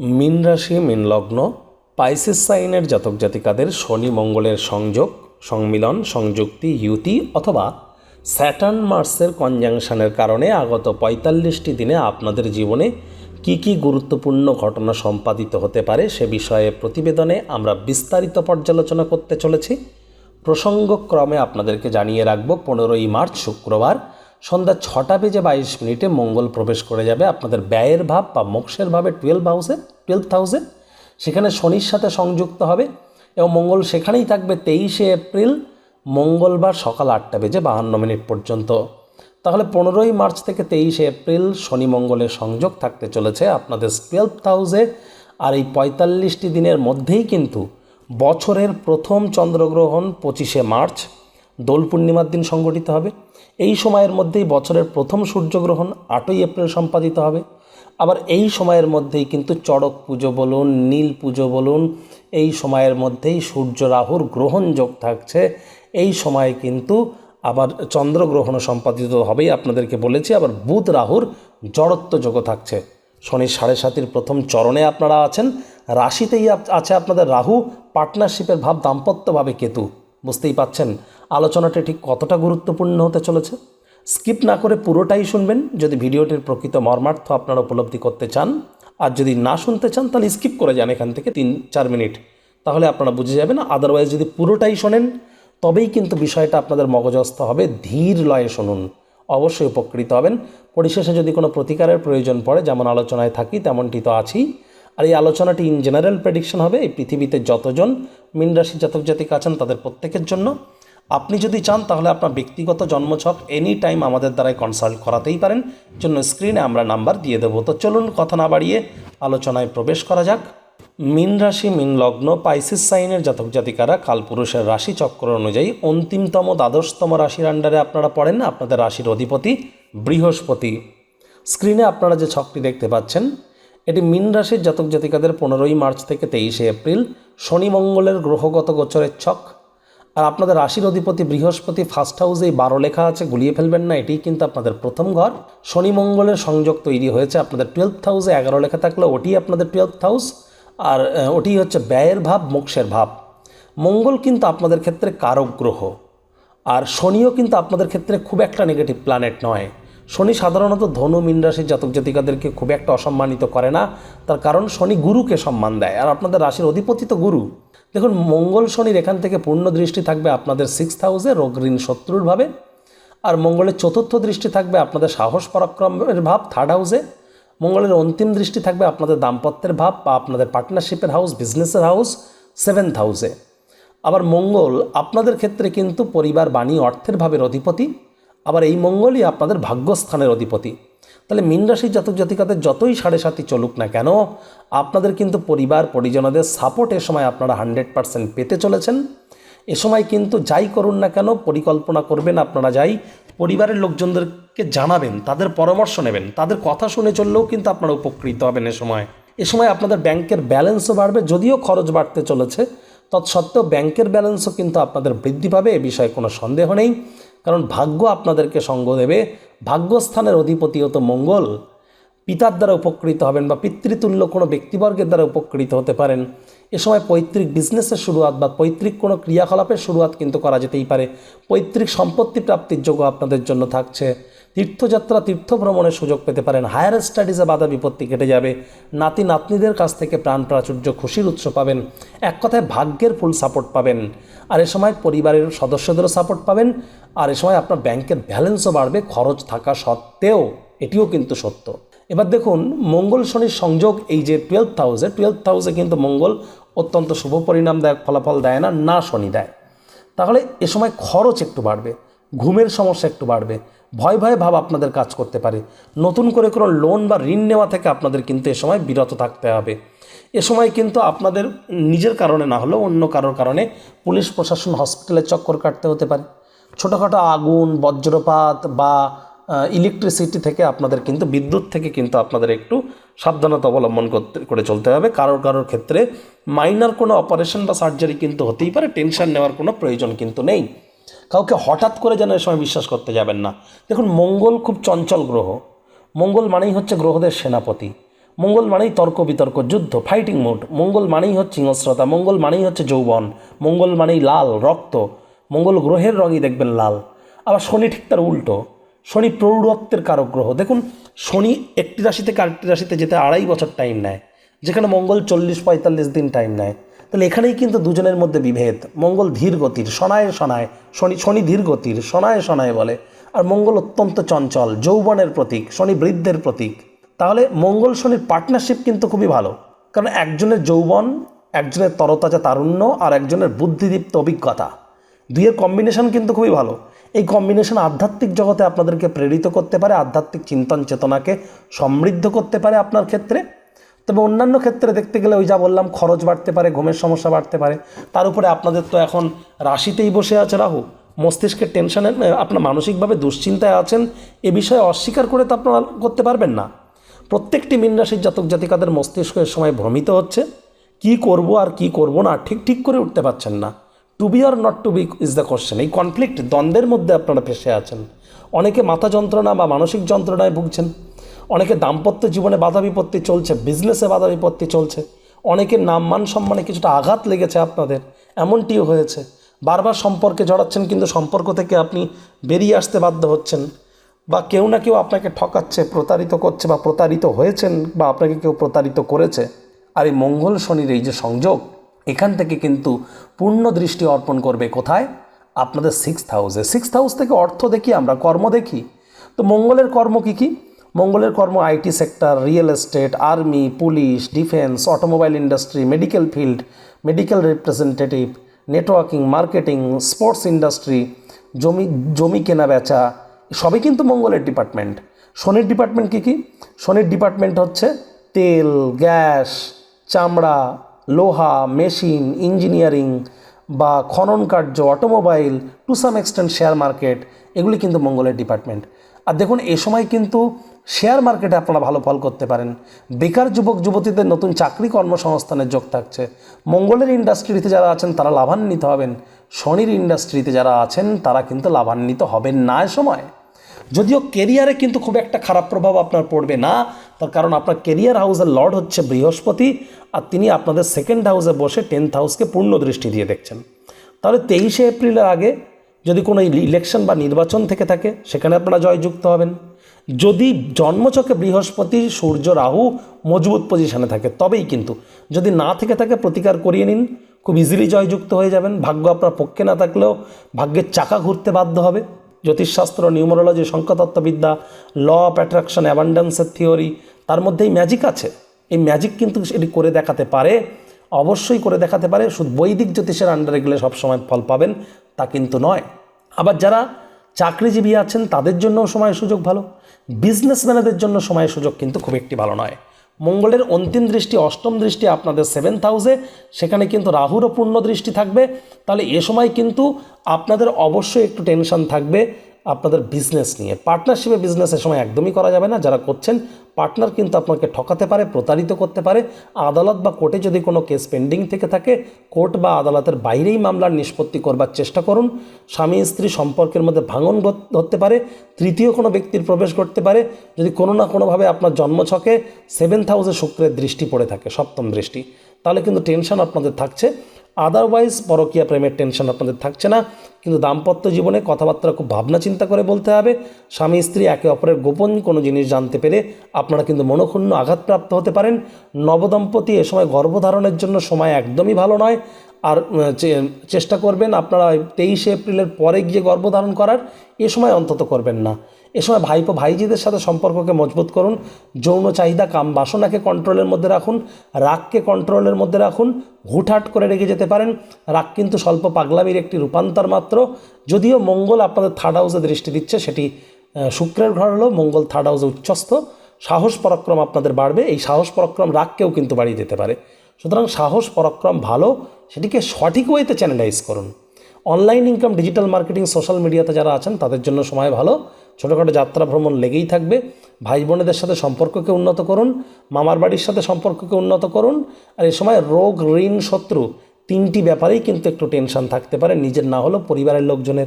মিন রাশি, মিন লগ্ন পাইসিস সাইনের জাতক জাতিকাদের শনি মঙ্গলের সংযোগ, সংমিলন, সংযুক্তি, ইউতি অথবা স্যাটার্ন মার্সের কনজাংশনের কারণে আগত পঁয়তাল্লিশটি দিনে আপনাদের জীবনে কি কি গুরুত্বপূর্ণ ঘটনা সম্পাদিত হতে পারে সে বিষয়ে প্রতিবেদনে আমরা বিস্তারিত পর্যালোচনা করতে চলেছি। প্রসঙ্গক্রমে আপনাদেরকে জানিয়ে রাখব, পনেরোই মার্চ শুক্রবার সন্ধ্যা ছটা বেজে বাইশ মিনিটে মঙ্গল প্রবেশ করে যাবে আপনাদের ব্যয়ের ভাব বা মোক্ষের ভাবে টুয়েলভ হাউসে টুয়েলভ হাউসে সেখানে শনির সাথে সংযুক্ত হবে এবং মঙ্গল সেখানেই থাকবে তেইশে এপ্রিল, মঙ্গলবার সকাল আটটা বেজে বাহান্ন মিনিট পর্যন্ত। তাহলে পনেরোই মার্চ থেকে তেইশে এপ্রিল শনি মঙ্গলের সংযোগ থাকতে চলেছে আপনাদের টুয়েলভ হাউসে আর এই পঁয়তাল্লিশটি দিনের মধ্যেই কিন্তু বছরের প্রথম চন্দ্রগ্রহণ পঁচিশে মার্চ দোল পূর্ণিমার দিন সংগঠিত হবে। এই সময়ের মধ্যেই বছরের প্রথম সূর্যগ্রহণ আটই এপ্রিল সম্পাদিত হবে। আবার এই সময়ের মধ্যেই কিন্তু চড়ক পুজো বলুন, নীল পুজো বলুন, এই সময়ের মধ্যেই সূর্য রাহুর গ্রহণ যোগ থাকছে। এই সময়ে কিন্তু আবার চন্দ্রগ্রহণও সম্পাদিত হবেই আপনাদেরকে বলেছি। আবার বুধ রাহুর জড়ত্ব যোগও থাকছে। শনি সাড়ে সাতির প্রথম চরণে আপনারা আছেন। রাশিতেই আছে আপনাদের রাহু। পার্টনারশিপের ভাব দাম্পত্যভাবে কেতু। বুঝতেই পাচ্ছেন? আলোচনাটা ঠিক কতটা গুরুত্বপূর্ণ হতে চলেছে? স্কিপ না করে পুরোটাই শুনবেন। যদি ভিডিওটির প্রকৃত মর্মার্থ আপনারা উপলব্ধি করতে চান, আর যদি না শুনতে চান, তাহলে স্কিপ করে যান এখান থেকে তিন, চার মিনিট। তাহলে আপনারা বুঝে যাবেন আদারওয়াইজ যদি পুরোটাই শোনেন, তবেই কিন্তু বিষয়টা আপনাদের মগজস্থ হবে। ধীর লয়ে শুনুন। অবশ্যই উপকৃত হবেন। পরিশেষে যদি কোনো প্রতিকারের প্রয়োজন পড়ে, যেমন আলোচনায় থাকি, তেমনটি তো আছেই। আর এই আলোচনাটি ইন জেনারেল প্রেডিকশন হবে। এই পৃথিবীতে যতজন মিন রাশি জাতক জাতিক আছেন, তাদের প্রত্যেকের জন্য। আপনি যদি চান, তাহলে আপনার ব্যক্তিগত জন্মছক এনি টাইম আমাদের দ্বারাই কনসাল্ট করাতেই পারেন। জন্য স্ক্রিনে আমরা নাম্বার দিয়ে দেবো। তো চলুন, কথা না বাড়িয়ে আলোচনায় প্রবেশ করা যাক। মিন রাশি, মিন লগ্ন পাইসিস সাইনের জাতক জাতিকারা কালপুরুষের রাশি চক্র অনুযায়ী অন্তিমতম দ্বাদশতম রাশির আন্ডারে আপনারা পড়েন। আপনাদের রাশির অধিপতি বৃহস্পতি। স্ক্রিনে আপনারা যে ছকটি দেখতে পাচ্ছেন, এটি মিন রাশির জাতক জাতিকাদের পনেরোই মার্চ থেকে তেইশে এপ্রিল, শনি মঙ্গলের গ্রহগত গোচরের ছক। আর আপনাদের রাশির অধিপতি বৃহস্পতি ফার্স্ট হাউসে এই বারো লেখা আছে, গুলিয়ে ফেলবেন না এটি কিন্তু আপনাদের প্রথম ঘর। শনি মঙ্গলের সংযোগ তৈরি হয়েছে আপনাদের টুয়েলভ হাউসে এগারো লেখা থাকলে ওটি আপনাদের টুয়েলভ হাউস আর ওটি হচ্ছে ব্যয়ের ভাব, মোক্ষের ভাব। মঙ্গল কিন্তু আপনাদের ক্ষেত্রে কারক গ্রহ, আর শনিও কিন্তু আপনাদের ক্ষেত্রে খুব একটা নেগেটিভ প্ল্যানেট নয়। শনি সাধারণত ধনু, মিন রাশির জাতক জাতিকাদেরকে খুব একটা অসম্মানিত করে না। তার কারণ শনি গুরুকে সম্মান দেয়। আর আপনাদের রাশির অধিপতি তো গুরু। দেখুন, মঙ্গল শনির এখান থেকে পূর্ণ দৃষ্টি থাকবে আপনাদের সিক্স হাউসে রোগ ঋণ শত্রুর ভাবে। আর মঙ্গলের চতুর্থ দৃষ্টি থাকবে আপনাদের সাহস পরাক্রমের ভাব থার্ড হাউসে মঙ্গলের অন্তিম দৃষ্টি থাকবে আপনাদের দাম্পত্যের ভাব বা আপনাদের পার্টনারশিপের হাউস বিজনেসের হাউস সেভেন্থ হাউসে আবার মঙ্গল আপনাদের ক্ষেত্রে কিন্তু পরিবার, বাণী, অর্থের ভাবের অধিপতি। আবার এই মঙ্গলই আপনাদের ভাগ্যস্থানের অধিপতি। তাহলে মীন রাশির জাতক জাতিকাদের যতই সাড়ে সাতি চলুক না কেন, আপনাদের কিন্তু পরিবার, পরিজনদের সাপোর্ট এ সময় আপনারা হান্ড্রেড পারসেন্ট পেতে চলেছেন। এ সময় কিন্তু যাই করুন না কেন, পরিকল্পনা করবেন আপনারা যাই, পরিবারের লোকজনদেরকে জানাবেন, তাদের পরামর্শ নেবেন, তাদের কথা শুনে চললেও কিন্তু আপনারা উপকৃত হবেন এ সময়। এ সময় আপনাদের ব্যাংকের ব্যালেন্সও বাড়বে, যদিও খরচ বাড়তে চলেছে, তৎসত্ত্বেও ব্যাংকের ব্যালেন্সও কিন্তু আপনাদের বৃদ্ধি পাবে, এ বিষয়ে কোনো সন্দেহ নেই। কারণ ভাগ্য আপনাদেরকে সঙ্গ দেবে। ভাগ্যস্থানের অধিপতিও তো মঙ্গল। পিতার দ্বারা উপকৃত হবেন বা পিতৃতুল্য কোনো ব্যক্তিবর্গের দ্বারা উপকৃত হতে পারেন। এ সময় পৈতৃক বিজনেসের শুরুয়াত বা পৈতৃক কোনো ক্রিয়াকলাপের শুরুয়াত কিন্তু করা যেতেই পারে। পৈতৃক সম্পত্তি প্রাপ্তির যোগ্য আপনাদের জন্য থাকছে। তীর্থযাত্রা তীর্থ ভ্রমণের সুযোগ পেতে পারেন। হায়ার স্টাডিজে বাধা বিপত্তি কেটে যাবে। নাতি, নাতনিদের কাছ থেকে প্রাণ প্রাচুর্য, খুশির উৎস পাবেন। এক কথায় ভাগ্যের ফুল সাপোর্ট পাবেন। আর এ সময় পরিবারের সদস্যদেরও সাপোর্ট পাবেন। আর এ সময় আপনার ব্যাংকের ব্যালেন্সও বাড়বে খরচ থাকা সত্ত্বেও। এটিও কিন্তু সত্য। এবার দেখুন, মঙ্গল শনির সংযোগ এই যে টুয়েলভ হাউসে টুয়েলভ হাউসে কিন্তু মঙ্গল অত্যন্ত শুভ পরিণাম দেয় ফলাফল দেয় না না শনি দেয়। তাহলে এ সময় খরচ একটু বাড়বে, ঘুমের সমস্যা একটু বাড়বে। ভয় ভয় ভাব আপনাদের কাজ করতে পারে। নতুন করে কোনো লোন বা ঋণ নেওয়া থেকে আপনাদের কিন্তু এ সময় বিরত থাকতে হবে। এ সময় কিন্তু আপনাদের নিজের কারণে না হলেও অন্য কারোর কারণে পুলিশ, প্রশাসন হসপিটালের চক্কর কাটতে হতে পারে। ছোটোখাটো আগুন, বজ্রপাত বা ইলেকট্রিসিটি থেকে আপনাদের কিন্তু, বিদ্যুৎ থেকে কিন্তু আপনাদের একটু সাবধানতা অবলম্বন করতে, করে চলতে হবে। কারোর কারোর ক্ষেত্রে মাইনার কোনো অপারেশন বা সার্জারি কিন্তু হতেই পারে। টেনশন নেওয়ার কোনো প্রয়োজন কিন্তু নেই। কাউকে হঠাৎ করে যেন এ সময় বিশ্বাস করতে যাবেন না। দেখুন, মঙ্গল খুব চঞ্চল গ্রহ। মঙ্গল মানেই হচ্ছে গ্রহদের সেনাপতি। মঙ্গল মানেই তর্ক বিতর্ক, যুদ্ধ ফাইটিং মোড মঙ্গল মানেই হচ্ছে হিংস্রতা, মঙ্গল মানেই হচ্ছে যৌবন। মঙ্গল মানেই লাল, রক্ত। মঙ্গল গ্রহের রঙই দেখবেন লাল। আবার শনি ঠিক তার উল্টো। শনি প্রৌঢ়ত্বের কারক গ্রহ। দেখুন, শনি একটি রাশি থেকে রাশিতে যেতে আড়াই বছর টাইম নেয়। যেখানে মঙ্গল চল্লিশ পঁয়তাল্লিশ দিন টাইম নেয়। তাহলে এখানেই কিন্তু দুজনের মধ্যে বিভেদ। মঙ্গল ধীর গতির সনায় সনায় শনি শনি ধীর গতির সনায় সনায় বলে। আর মঙ্গল অত্যন্ত চঞ্চল, যৌবনের প্রতীক, শনি বৃদ্ধের প্রতীক। তাহলে মঙ্গল শনির পার্টনারশিপ কিন্তু খুবই ভালো। কারণ একজনের যৌবন, একজনের তরতাজা তারুণ্য আর একজনের বুদ্ধিদীপ্ত অভিজ্ঞতা। দুইয়ের কম্বিনেশন কিন্তু খুবই ভালো। এই কম্বিনেশন আধ্যাত্মিক জগতে আপনাদেরকে প্রেরিত করতে পারে, আধ্যাত্মিক চিন্তন চেতনাকে সমৃদ্ধ করতে পারে আপনার ক্ষেত্রে। তবে অন্যান্য ক্ষেত্রে দেখতে গেলে ওই যা বললাম, খরচ বাড়তে পারে, ঘুমের সমস্যা বাড়তে পারে, তার উপরে আপনাদের তো এখন রাশিতেই বসে আছে রাহু। মস্তিষ্কের টেনশনে আপনার মানসিকভাবে দুশ্চিন্তায় আছেন, এ বিষয়ে অস্বীকার করে তো আপনারা করতে পারবেন না। প্রত্যেকটি মীন রাশির জাতক জাতিকাদের মস্তিষ্ক এর সময় ভ্রমিত হচ্ছে। কি করব আর কি করব না, ঠিক ঠিক করে উঠতে পারছেন না। To be or not to be is the question এই কনফ্লিক্ট দ্বন্দ্বের মধ্যে আপনারা ফেসে আছেন। অনেকে মাথা যন্ত্রণা বা মানসিক যন্ত্রণায় ভুগছেন। অনেকে দাম্পত্য জীবনে বাধা বিপত্তি চলছে বিজনেসে বাধা বিপত্তি চলছে। অনেকের নাম, মান সম্মানে কিছুটা আঘাত লেগেছে আপনাদের, এমনটিও হয়েছে। বারবার সম্পর্কে জড়াচ্ছেন, কিন্তু সম্পর্ক থেকে আপনি বেরিয়ে আসতে বাধ্য হচ্ছেন বা কেউ না কেউ আপনাকে ঠকাচ্ছে, প্রতারিত করছে বা প্রতারিত হয়েছেন বা আপনাকে কেউ প্রতারিত করেছে। আর এই মঙ্গল শনির এই যে সংযোগ, এখান থেকে কিন্তু পূর্ণ দৃষ্টি অর্পণ করবে কোথায়? আপনাদের সিক্স হাউসে সিক্স হাউস থেকে অর্থ দেখি, আমরা কর্ম দেখি। তো মঙ্গলের কর্ম কী কী? মঙ্গলের কর্ম, IT sector, real estate, army, police, defence, automobile industry, medical field, medical representative, networking, marketing, sports industry, জমি জমি কেনা, বেচা, সবই কিন্তু মঙ্গলের ডিপার্টমেন্ট। শনির ডিপার্টমেন্ট কী কী? শনির ডিপার্টমেন্ট হচ্ছে তেল, গ্যাস, চামড়া, লোহা, মেশিন, ইঞ্জিনিয়ারিং বা খনন কার্য, automobile, to some extent share market, এগুলি কিন্তু মঙ্গলের ডিপার্টমেন্ট। আর দেখুন, এ সময় কিন্তু শেয়ার মার্কেটে আপনারা ভালো ফল করতে পারেন। বেকার যুবক, যুবতীদের নতুন চাকরি কর্মসংস্থানের যোগ থাকছে। মঙ্গলের ইন্ডাস্ট্রিতে যারা আছেন, তারা লাভান্বিত হবেন। শনির ইন্ডাস্ট্রিতে যারা আছেন, তারা কিন্তু লাভান্বিত হবেন না এ সময়। যদিও কেরিয়ারে কিন্তু খুব একটা খারাপ প্রভাব আপনার পড়বে না, তার কারণ আপনার কেরিয়ার হাউসের লর্ড হচ্ছে বৃহস্পতি, আর তিনি আপনাদের সেকেন্ড হাউসে বসে টেন্থ হাউসকে পূর্ণ দৃষ্টি দিয়ে দেখছেন। তাহলে তেইশে এপ্রিলের আগে যদি কোনো ইলেকশন বা নির্বাচন থেকে থাকে, সেখানে আপনারা জয়যুক্ত হবেন। যদি জন্মচকে বৃহস্পতি, সূর্য, রাহু মজবুত পজিশনে থাকে, তবেই কিন্তু। যদি না থেকে থাকে, প্রতিকার করিয়ে নিন। খুব ইজিলি জয়যুক্ত হয়ে যাবেন। ভাগ্য আপনার পক্ষে না থাকলেও ভাগ্যের চাকা ঘুরতে বাধ্য হবে। জ্যোতিষশাস্ত্র, নিউমোরোলজি সংখ্যাতত্ত্ববিদ্যা ল অফ অ্যাট্রাকশন অ্যাবান্ডেন্সের থিওরি তার মধ্যেই ম্যাজিক আছে। এই ম্যাজিক কিন্তু এটি করে দেখাতে পারে। অবশ্যই করে দেখাতে পারে। শুধু বৈদিক জ্যোতিষের আন্ডারে গেলে সবসময় ফল পাবেন, তা কিন্তু নয়। আবার যারা চাকরিজীবী আছেন, তাদের জন্যও সময় সুযোগ ভালো। বিজনেসম্যানদের জন্য সময় সুযোগ কিন্তু খুব একটি ভালো নয়। মঙ্গলের অন্তিম দৃষ্টি, অষ্টম দৃষ্টি আপনাদের সেভেন্থ হাউসে সেখানে কিন্তু রাহুরও পূর্ণ দৃষ্টি থাকবে। তাহলে এ সময় কিন্তু আপনাদের অবশ্যই একটু টেনশন থাকবে। আপনাদের বিজনেস নিয়ে। পার্টনারশিপে বিজনেস এ সময় একদমই করা যাবে না। যারা করছেন পার্টনার কিন্তু আপনাকে ঠকাতে পারে, প্রতারিত করতে পারে। আদালত বা কোর্টে যদি কোনো কেস পেন্ডিং থেকে থাকে, কোর্ট বা আদালতের বাইরেই মামলার নিষ্পত্তি করবার চেষ্টা করুন। স্বামী, স্ত্রী সম্পর্কের মধ্যে ভাঙন ধরতে পারে। তৃতীয় কোনো ব্যক্তির প্রবেশ ঘটতে পারে। যদি কোনো না কোনোভাবে আপনার জন্মছকে সেভেন্থ হাউসে শুক্রের দৃষ্টি পড়ে থাকে, সপ্তম দৃষ্টি। তাহলে কিন্তু টেনশন আপনাদের থাকছে। আদারওয়াইজ পরকীয়া প্রেমের টেনশন আপনাদের থাকছে না। কিন্তু দাম্পত্য জীবনে কথাবার্তা খুব ভাবনা চিন্তা করে বলতে হবে। স্বামী, স্ত্রী একে অপরের গোপন কোনো জিনিস জানতে পেরে আপনারা কিন্তু মনক্ষুণ্ণ আঘাতপ্রাপ্ত হতে পারেন। নবদম্পতি এ সময় গর্ভধারণের জন্য সময় একদমই ভালো নয়। আর চেষ্টা করবেন আপনারা তেইশে এপ্রিলের পরে গিয়ে গর্ভধারণ করার। এ সময় অন্তত করবেন না। এ সময় ভাইপো ভাইজিদের সাথে সম্পর্ককে মজবুত করুন, যৌন চাহিদা কাম বাসনাকে কন্ট্রোলের মধ্যে রাখুন, রাগকে কন্ট্রোলের মধ্যে রাখুন, হুটহাট করে রেগে যেতে পারেন। রাগ কিন্তু স্বল্প পাগলামির একটি রূপান্তর মাত্র। যদিও মঙ্গল আপনাদের থার্ড হাউসে দৃষ্টি দিচ্ছে, সেটি শুক্রের ঘর হলো মঙ্গল থার্ড হাউসে উচ্চস্থ। সাহস পরাক্রম আপনাদের বাড়বে, এই সাহস পরাক্রম রাগকেও কিন্তু বাড়িয়ে দিতে পারে। সুতরাং সাহস পরাক্রম ভালো, সেটিকে সঠিক ওয়েতে চ্যানেলাইজ করুন। Online income digital marketing social মিডিয়াতে যারা আছেন, তাদের জন্য সময় ভালো। ছোটোখাটো যাত্রা ভ্রমণ লেগেই থাকবে। ভাই বোনেদের সাথে সম্পর্ককে উন্নত করুন, মামার বাড়ির সাথে সম্পর্ককে উন্নত করুন, আর এ সময় রোগ, ঋণ, শত্রু তিনটি ব্যাপারেই কিন্তু একটু টেনশন থাকতে পারে, নিজের না হলেও পরিবারের লোকজনের।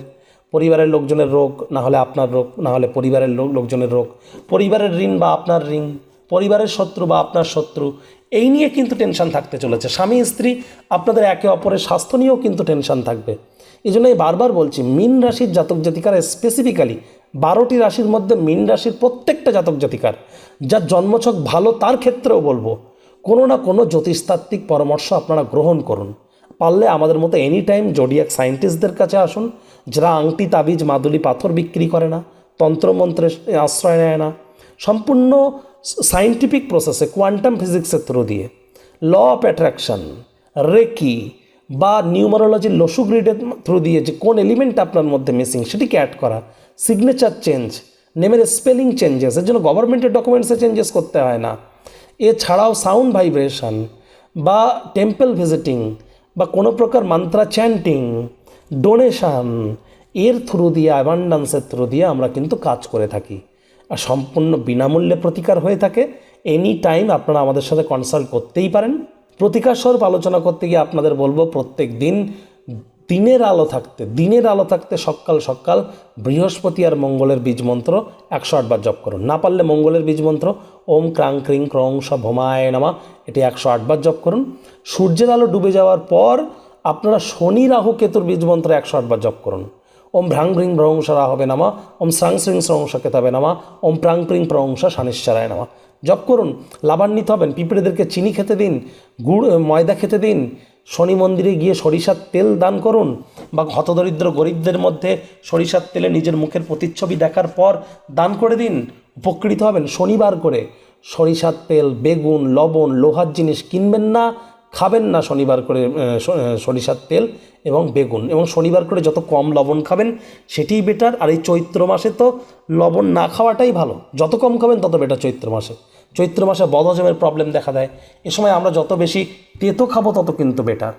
পরিবারের লোকজনের রোগ, না হলে আপনার রোগ, না হলে পরিবারের লোক লোকজনের রোগ। পরিবারের ঋণ বা আপনার ঋণ, পরিবারের শত্রু বা আপনার শত্রু, এই নিয়ে কিন্তু টেনশন থাকতে চলেছে। স্বামী, স্ত্রী, আপনাদের একে অপরের স্বাস্থ্য নিয়েও কিন্তু টেনশন থাকবে। এই জন্য আমি বারবার বলছি, মিন রাশির জাতক জাতিকারা স্পেসিফিক্যালি বারোটি রাশির মধ্যে মিন রাশির প্রত্যেকটা জাতক জাতিকার, যার জন্মছক ভালো তার ক্ষেত্রেও বলব, কোনো না কোনো জ্যোতিষতাত্ত্বিক পরামর্শ আপনারা গ্রহণ করুন। পারলে আমাদের মতো এনি টাইম জোডিয়াক সায়েন্টিস্টদের কাছে আসুন, যারা আংটি, তাবিজ, মাদুলি, পাথর বিক্রি করে না তন্ত্রমন্ত্রের আশ্রয় নেয় না। সম্পূর্ণ সায়েন্টিফিক প্রসেসে কোয়ান্টাম ফিজিক্সের থ্রু দিয়ে। ল অফ অ্যাট্রাকশন রেকি বা নিউমারোলজির লসু গ্রিডের থ্রু দিয়ে যে কোন এলিমেন্ট আপনার মধ্যে মিসিং সেটিকে অ্যাড করা। সিগনেচার চেঞ্জ নেমের স্পেলিং চেঞ্জেস এর জন্য গভর্নমেন্টের ডকুমেন্টসে চেঞ্জেস করতে হয় না। এছাড়াও সাউন্ড ভাইব্রেশন বা টেম্পল ভিজিটিং বা কোনো প্রকার মান্ত্রা চ্যান্টিং ডোনেশন এর থ্রু দিয়ে অ্যাবান্ডান্সের থ্রু দিয়ে আমরা কিন্তু কাজ করে থাকি। আর সম্পূর্ণ বিনামূল্যে প্রতিকার হয়ে থাকে। এনি টাইম আপনারা আমাদের সাথে কনসাল্ট করতেই পারেন। প্রতিকার স্বরূপ আলোচনা করতে গিয়ে আপনাদের বলব, প্রত্যেক দিন দিনের আলো থাকতে, দিনের আলো থাকতে সকাল সকাল বৃহস্পতি আর মঙ্গলের বীজ মন্ত্র একশো আটবার জপ করুন। না পারলে মঙ্গলের বীজ মন্ত্র, ওম ক্রাং ক্রিং ক্রং স ভোমায় নামা, এটি একশো আটবার জপ করুন। সূর্যের আলো ডুবে যাওয়ার পর আপনারা শনি রাহু কেতুর বীজ মন্ত্র একশো আটবার জপ করুন। ওম ভ্রাং ভ্রিং ভ্রংসরা হবে নামা, ওম স্রাং শ্রিং স্রংস কেতাবে নামা, ওম প্রাং প্রিং প্রংস শানিশ্চরায় নামা। জপ করুন, লাভান্বিত হবেন, পিঁপড়েদেরকে চিনি খেতে দিন, গুড়, ময়দা খেতে দিন শনি মন্দিরে গিয়ে সরিষার তেল দান করুন বা হতদরিদ্র গরিবদের মধ্যে সরিষার তেলে নিজের মুখের প্রতিচ্ছবি দেখার পর দান করে দিন, উপকৃত হবেন শনিবার করে। সরিষার তেল, বেগুন, লবণ, লোহার জিনিস কিনবেন না, খাবেন না শনিবার করে সরিষার তেল এবং বেগুন। এবং শনিবার করে যত কম লবণ খাবেন, সেটিই বেটার আর এই চৈত্র মাসে তো লবণ না খাওয়াটাই ভালো। যত কম খাবেন, তত বেটার চৈত্র মাসে। চৈত্র মাসে বদহজমের প্রবলেম দেখা দেয়। এ সময় আমরা যত বেশি তেতো খাব তত কিন্তু বেটার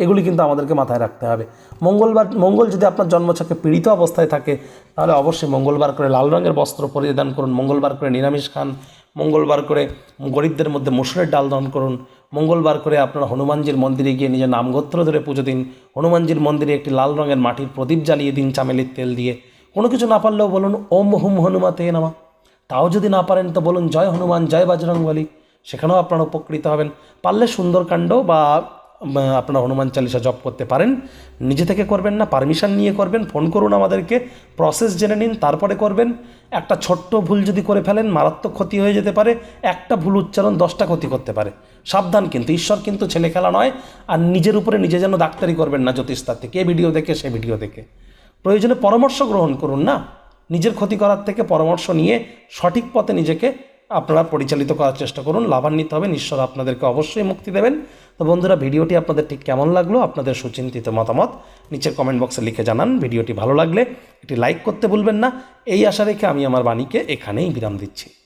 এগুলি কিন্তু আমাদেরকে মাথায় রাখতে হবে। মঙ্গলবার, মঙ্গল যদি আপনার জন্মছকে পীড়িত অবস্থায় থাকে, তাহলে অবশ্যই মঙ্গলবার করে লাল রঙের বস্ত্র পরিধান করুন, মঙ্গলবার করে নিরামিষ খান, মঙ্গলবার করে গরিবদের মধ্যে মসুরের ডাল দান করুন, মঙ্গলবার করে আপনারা হনুমানজির মন্দিরে গিয়ে নিজের নামগোত্র ধরে পুজো দিন, হনুমানজির মন্দিরে একটি লাল রঙের মাটির প্রদীপ জ্বালিয়ে দিন চামেলির তেল দিয়ে। কোনো কিছু না পারলেও বলুন, ওম হুম হনুমাতে নামা। তাও যদি না পারেন তো বলুন, জয় হনুমান, জয় বজরংবলী সেখানেও আপনারা উপকৃত হবেন। পারলে সুন্দরকাণ্ড বা আপনারা হনুমান চালিসা জপ করতে পারেন। নিজে থেকে করবেন না, পারমিশন নিয়ে করবেন। ফোন করুন আমাদেরকে, প্রসেস জেনে নিন, তারপরে করবেন। একটা ছোট্ট ভুল যদি করে ফেলেন, মারাত্মক ক্ষতি হয়ে যেতে পারে। একটা ভুল উচ্চারণ দশটা ক্ষতি করতে পারে। সাবধান কিন্তু, ঈশ্বর কিন্তু ছেলে খেলা নয়। আর নিজের উপরে নিজে যেন ডাক্তারি করবেন না জ্যোতিষতার থেকে এ ভিডিও দেখে, সে ভিডিও দেখে। প্রয়োজনে পরামর্শ গ্রহণ করুন না। নিজের ক্ষতি করার থেকে পরামর্শ নিয়ে সঠিক পথে নিজেকে আপনারা পরিচালিত করার চেষ্টা করুন। লাভান্বিত হবে ঈশ্বর আপনাদেরকে অবশ্যই মুক্তি দেবেন। তো বন্ধুরা, ভিডিওটি আপনাদের ঠিক কেমন লাগল? আপনাদের সুচিন্তিত মতামত নিচের কমেন্ট বক্সে লিখে জানান। ভিডিওটি ভালো লাগলে এটি লাইক করতে ভুলবেন না। এই আশা রেখে আমি আমার বাণীকে এখানেই বিরাম দিচ্ছি।